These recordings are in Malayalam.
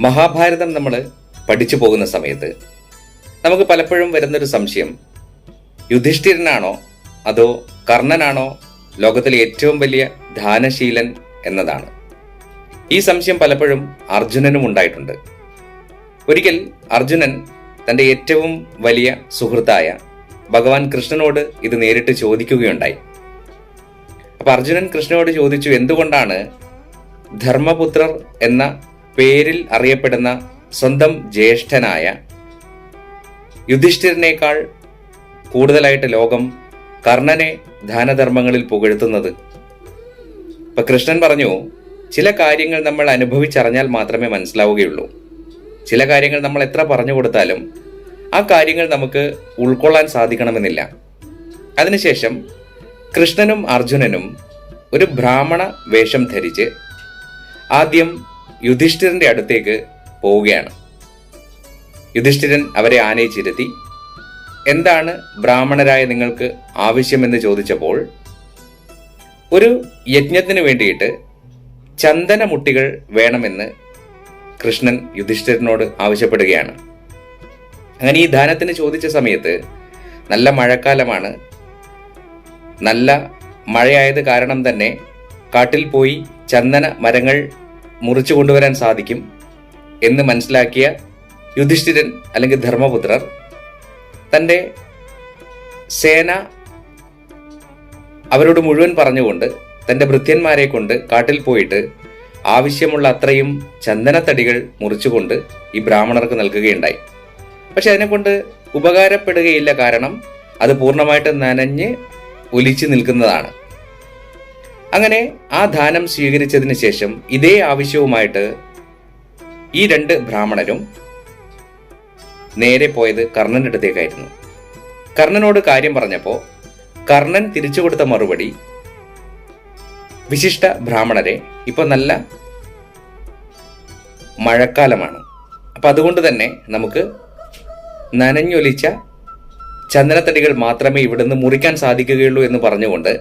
മഹാഭാരതം നമ്മൾ പഠിച്ചു പോകുന്ന സമയത്ത് നമുക്ക് പലപ്പോഴും വരുന്നൊരു സംശയം. യുധിഷ്ഠിരനാണോ അതോ കർണനാണോ ലോകത്തിലെ ഏറ്റവും വലിയ ധാനശീലൻ എന്നതാണ്. ഈ സംശയം പലപ്പോഴും അർജുനനും ഉണ്ടായിട്ടുണ്ട്. ഒരിക്കൽ അർജുനൻ തന്റെ ഏറ്റവും വലിയ സുഹൃത്തായ ഭഗവാൻ കൃഷ്ണനോട് ഇത് നേരിട്ട് ചോദിക്കുകയുണ്ടായി. അപ്പൊ അർജുനൻ കൃഷ്ണനോട് ചോദിച്ചു എന്തുകൊണ്ടാണ് ധർമ്മപുത്രർ എന്ന പേരിൽ അറിയപ്പെടുന്ന സ്വന്തം ജ്യേഷ്ഠനായ യുധിഷ്ഠിരനേക്കാൾ കൂടുതലായിട്ട് ലോകം കർണനെ ദാനധർമ്മങ്ങളിൽ പുകഴ്ത്തുന്നത്. ഇപ്പൊ കൃഷ്ണൻ പറഞ്ഞു ചില കാര്യങ്ങൾ നമ്മൾ അനുഭവിച്ചറിഞ്ഞാൽ മാത്രമേ മനസ്സിലാവുകയുള്ളൂ. ചില കാര്യങ്ങൾ നമ്മൾ എത്ര പറഞ്ഞു കൊടുത്താലും ആ കാര്യങ്ങൾ നമുക്ക് ഉൾക്കൊള്ളാൻ സാധിക്കണമെന്നില്ല. അതിനുശേഷം കൃഷ്ണനും അർജുനനും ഒരു ബ്രാഹ്മണ വേഷം ധരിച്ച് ആദ്യം യുധിഷ്ഠിരന്റെ അടുത്തേക്ക് പോവുകയാണ്. യുധിഷ്ഠിരൻ അവരെ ആനയിച്ചിരുത്തി എന്താണ് ബ്രാഹ്മണരായ നിങ്ങൾക്ക് ആവശ്യമെന്ന് ചോദിച്ചപ്പോൾ ഒരു യജ്ഞത്തിന് വേണ്ടിയിട്ട് ചന്ദനമുട്ടികൾ വേണമെന്ന് കൃഷ്ണൻ യുധിഷ്ഠിരനോട് ആവശ്യപ്പെടുകയാണ്. അങ്ങനെ ഈ ദാനത്തിന് ചോദിച്ച സമയത്ത് നല്ല മഴക്കാലമാണ്. നല്ല മഴയായത് കാരണം തന്നെ കാട്ടിൽ പോയി ചന്ദന മരങ്ങൾ മുറിച്ചു കൊണ്ടുവരാൻ സാധിക്കും എന്ന് മനസ്സിലാക്കിയ യുധിഷ്ഠിരൻ അല്ലെങ്കിൽ ധർമ്മപുത്രർ തന്റെ സേന അവരോട് മുഴുവൻ പറഞ്ഞുകൊണ്ട് തന്റെ ഭൃത്യന്മാരെ കൊണ്ട് കാട്ടിൽ പോയിട്ട് ആവശ്യമുള്ള അത്രയും ചന്ദനത്തടികൾ മുറിച്ചുകൊണ്ട് ഈ ബ്രാഹ്മണർക്ക് നൽകുകയുണ്ടായി. പക്ഷെ അതിനെക്കൊണ്ട് ഉപകാരപ്പെടുകയില്ല കാരണം അത് പൂർണമായിട്ട് നനഞ്ഞ് ഒലിച്ചു നിൽക്കുന്നതാണ്. അങ്ങനെ ആ ദാനം സ്വീകരിച്ചതിന് ശേഷം ഇതേ ആവശ്യവുമായിട്ട് ഈ രണ്ട് ബ്രാഹ്മണരും നേരെ പോയത് കർണന്റെ അടുത്തേക്കായിരുന്നു. കർണനോട് കാര്യം പറഞ്ഞപ്പോൾ കർണൻ തിരിച്ചു കൊടുത്ത മറുപടി വിശിഷ്ട ബ്രാഹ്മണരെ ഇപ്പൊ നല്ല മഴക്കാലമാണ്. അപ്പൊ അതുകൊണ്ട് തന്നെ നമുക്ക് നനഞ്ഞൊലിച്ച ചന്ദനത്തടികൾ മാത്രമേ ഇവിടുന്ന് മുറിക്കാൻ സാധിക്കുകയുള്ളൂ എന്ന് പറഞ്ഞുകൊണ്ട്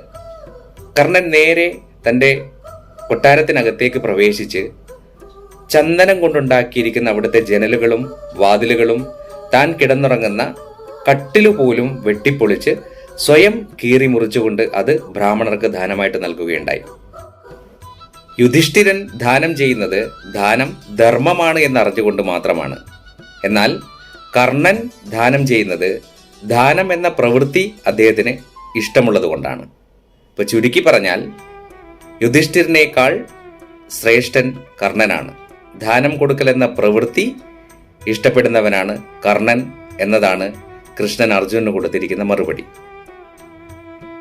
കർണൻ നേരെ തന്റെ കൊട്ടാരത്തിനകത്തേക്ക് പ്രവേശിച്ച് ചന്ദനം കൊണ്ടുണ്ടാക്കിയിരിക്കുന്ന അവിടുത്തെ ജനലുകളും വാതിലുകളും താൻ കിടന്നുറങ്ങുന്ന കട്ടിലു പോലും വെട്ടിപ്പൊളിച്ച് സ്വയം കീറി മുറിച്ചുകൊണ്ട് അത് ബ്രാഹ്മണർക്ക് ദാനമായിട്ട് നൽകുകയുണ്ടായി. യുധിഷ്ഠിരൻ ദാനം ചെയ്യുന്നത് ദാനം ധർമ്മമാണ് എന്നറിഞ്ഞുകൊണ്ട് മാത്രമാണ്. എന്നാൽ കർണൻ ദാനം ചെയ്യുന്നത് ദാനം എന്ന പ്രവൃത്തി അദ്ദേഹത്തിന് ഇഷ്ടമുള്ളത് കൊണ്ടാണ് ഇപ്പൊ ചുരുക്കി പറഞ്ഞാൽ യുധിഷ്ഠിരനേക്കാൾ ശ്രേഷ്ഠൻ കർണനാണ്. ദാനം കൊടുക്കൽ എന്ന പ്രവൃത്തി ഇഷ്ടപ്പെടുന്നവനാണ് കർണൻ എന്നതാണ് കൃഷ്ണൻ അർജുനന് കൊടുത്തിരിക്കുന്ന മറുപടി.